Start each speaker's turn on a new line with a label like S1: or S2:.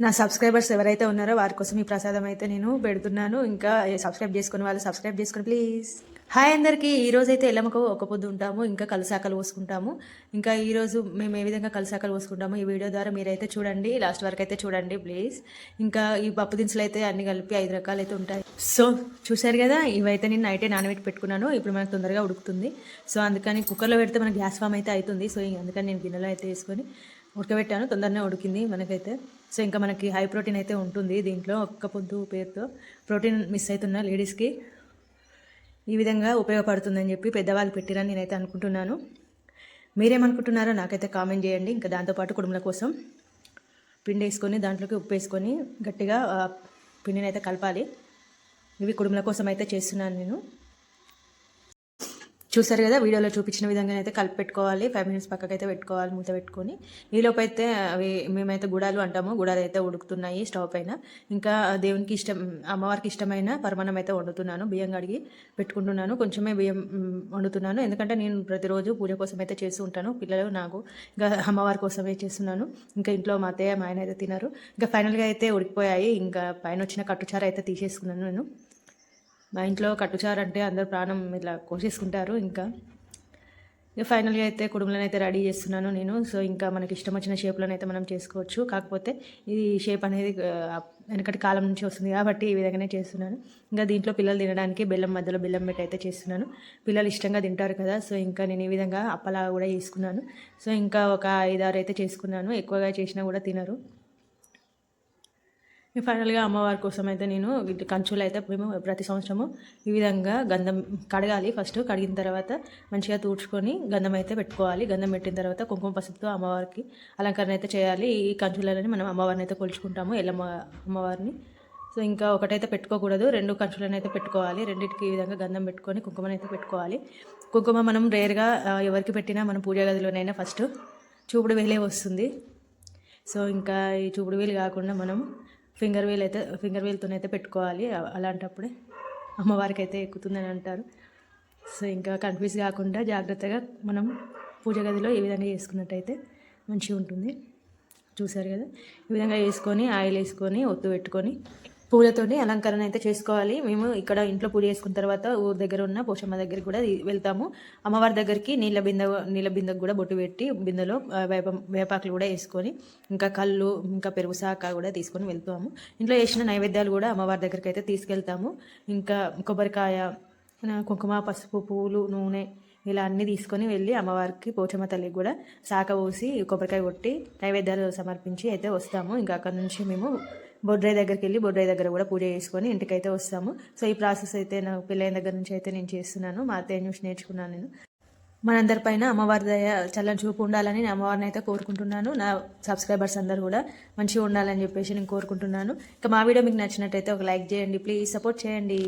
S1: నా సబ్స్క్రైబర్స్ ఎవరైతే ఉన్నారో వారి కోసం ఈ ప్రసాదం అయితే నేను పెడుతున్నాను. ఇంకా సబ్స్క్రైబ్ చేసుకుని వాళ్ళు సబ్స్క్రైబ్ చేసుకుని ప్లీజ్. హాయ్ అందరికీ. ఈ రోజు అయితే ఎల్లమ్మకు ఒక పొద్దు ఉంటాము. ఇంకా కలసాకలు పోసుకుంటాము. ఇంకా ఈరోజు మేము ఏ విధంగా కలసాకలు పోసుకుంటాము ఈ వీడియో ద్వారా మీరైతే చూడండి. లాస్ట్ వరకు అయితే చూడండి ప్లీజ్. ఇంకా ఈ పప్పు దినుసులు అయితే అన్ని కలిపి ఐదు రకాలు అయితే ఉంటాయి. సో చూశారు కదా ఇవైతే నేను నైటే నానబెట్టి పెట్టుకున్నాను. ఇప్పుడు మనకు తొందరగా ఉడుకుతుంది. సో అందుకని కుక్కర్లో పెడితే మన గ్యాస్ ఫామ్ అయితే అవుతుంది. సో అందుకని నేను గిన్నెలో అయితే వేసుకొని ఉడకబెట్టాను తొందరనే ఉడికింది మనకైతే. సో ఇంకా మనకి హై ప్రోటీన్ అయితే ఉంటుంది దీంట్లో ఒక్క పొద్దు పేరుతో. ప్రోటీన్ మిస్ అవుతున్న లేడీస్కి. ఈ విధంగా ఉపయోగపడుతుందని చెప్పి పెద్దవాళ్ళు పెట్టిరని నేనైతే అనుకుంటున్నాను. మీరేమనుకుంటున్నారో నాకైతే కామెంట్ చేయండి. ఇంకా దాంతోపాటు కుడుముల కోసం పిండి వేసుకొని దాంట్లోకి ఉప్పు వేసుకొని గట్టిగా పిండిని అయితే కలపాలి. ఇవి కుడుముల కోసం అయితే చేస్తున్నాను నేను. చూసారు కదా వీడియోలో చూపించిన విధంగా అయితే కలిపి పెట్టుకోవాలి. ఫైవ్ మినిట్స్ పక్కకైతే పెట్టుకోవాలి మూత పెట్టుకొని. ఈలోపైతే అయితే అవి మేమైతే గుడాలు అంటాము. గుడాలు అయితే ఉడుకుతున్నాయి స్టవ్ పైన. ఇంకా దేవునికి ఇష్టం అమ్మవారికి ఇష్టమైన పరమాణం అయితే వండుతున్నాను. బియ్యం కడిగి పెట్టుకుంటున్నాను. కొంచెమే బియ్యం వండుతున్నాను. ఎందుకంటే నేను ప్రతిరోజు పూజ కోసం అయితే చేస్తూ ఉంటాను. పిల్లలు నాకు ఇంకా అమ్మవారి కోసమే చేస్తున్నాను. ఇంకా ఇంట్లో మా అత్తయ్య మా ఆయన అయితే తినరు. ఇంకా ఫైనల్గా అయితే ఉడికిపోయాయి. ఇంకా పైన వచ్చిన కట్టుచార అయితే తీసేసుకున్నాను నేను. మా ఇంట్లో కట్టుచారు అంటే అందరు ప్రాణం ఇట్లా కోసేసుకుంటారు ఇంకా. ఇక ఫైనల్గా అయితే కుటుంబంలో అయితే రెడీ చేస్తున్నాను నేను. సో ఇంకా మనకి ఇష్టం వచ్చిన షేప్లోనే అయితే మనం చేసుకోవచ్చు. కాకపోతే ఇది షేప్ అనేది వెనకటి కాలం నుంచి వస్తుంది కాబట్టి ఈ విధంగానే చేస్తున్నాను. ఇంకా దీంట్లో పిల్లలు తినడానికి బెల్లం మధ్యలో బెల్లం పెట్టి అయితే చేస్తున్నాను. పిల్లలు ఇష్టంగా తింటారు కదా సో ఇంకా నేను ఈ విధంగా అప్పలా కూడా చేసుకున్నాను. సో ఇంకా ఒక ఐదారు అయితే చేసుకున్నాను. ఎక్కువగా చేసినా కూడా తినరు. ఫైనల్గా అమ్మవారి కోసం అయితే నేను కంచులు అయితే మేము ప్రతి సంవత్సరము ఈ విధంగా గంధం కడగాలి ఫస్ట్. కడిగిన తర్వాత మంచిగా తూడ్చుకొని గంధం అయితే పెట్టుకోవాలి. గంధం పెట్టిన తర్వాత కుంకుమ పసుపుతో అమ్మవారికి అలంకరణ అయితే చేయాలి. ఈ కంచులని మనం అమ్మవారిని అయితే కొలుచుకుంటాము ఎల్లమ్మ అమ్మవారిని. సో ఇంకా ఒకటైతే పెట్టుకోకూడదు. రెండు కంచులను అయితే పెట్టుకోవాలి. రెండింటికి ఈ విధంగా గంధం పెట్టుకొని కుంకుమని అయితే పెట్టుకోవాలి. కుంకుమ మనం రేర్గా ఎవరికి పెట్టినా మనం పూజా గదిలోనైనా ఫస్ట్ చూపుడు వేలే వస్తుంది. సో ఇంకా ఈ చూపుడు వేలు కాకుండా మనం ఫింగర్ వేల్ అయితే ఫింగర్ వేల్తోనైతే పెట్టుకోవాలి. అలాంటప్పుడే అమ్మవారికి అయితే ఎక్కుతుందని అంటారు. సో ఇంకా కన్ఫ్యూజ్ కాకుండా జాగ్రత్తగా మనం పూజ గదిలో ఈ విధంగా చేసుకున్నట్టయితే మంచిగా ఉంటుంది. చూసారు కదా? ఈ విధంగా వేసుకొని ఆయిల్ వేసుకొని ఒత్తు పెట్టుకొని పూలతోనే అలంకరణ అయితే చేసుకోవాలి. మేము ఇక్కడ ఇంట్లో పూజ చేసుకున్న తర్వాత ఊరి దగ్గర ఉన్న పోషమ్మ దగ్గర కూడా వెళ్తాము. అమ్మవారి దగ్గరికి నీళ్ళ బిందె నీళ్ళ బిందెకు కూడా బొట్టు పెట్టి బిందెలో వేప వేపాకులు కూడా వేసుకొని ఇంకా కళ్ళు ఇంకా పెరుగు శాఖ కూడా తీసుకొని వెళ్తాము. ఇంట్లో చేసిన నైవేద్యాలు కూడా అమ్మవారి దగ్గరికి అయితే తీసుకెళ్తాము. ఇంకా కొబ్బరికాయ కుంకుమ పసుపు పూలు నూనె ఇలా అన్నీ తీసుకొని వెళ్ళి అమ్మవారికి పోచమ్మ తల్లికి కూడా శాఖ పోసి కొబ్బరికాయ కొట్టి నైవేద్యాలు సమర్పించి అయితే వస్తాము. ఇంకా అక్కడ నుంచి మేము బొడ్రాయి దగ్గరికి వెళ్ళి బొడ్రాయి దగ్గర కూడా పూజ చేసుకొని ఇంటికైతే వస్తాము. సో ఈ ప్రాసెస్ అయితే నా పిల్లల దగ్గర నుంచి అయితే నేను చేస్తున్నాను. మా అత్తయ్య నుంచి నేర్చుకున్నాను నేను. మనందరిపైన అమ్మవారి దయ చల్లని చూపు ఉండాలని నేను అమ్మవారిని అయితే కోరుకుంటున్నాను. నా సబ్స్క్రైబర్స్ అందరు కూడా మంచిగా ఉండాలని చెప్పేసి నేను కోరుకుంటున్నాను. ఇక మా వీడియో మీకు నచ్చినట్టయితే ఒక లైక్ చేయండి. ప్లీజ్ సపోర్ట్ చేయండి.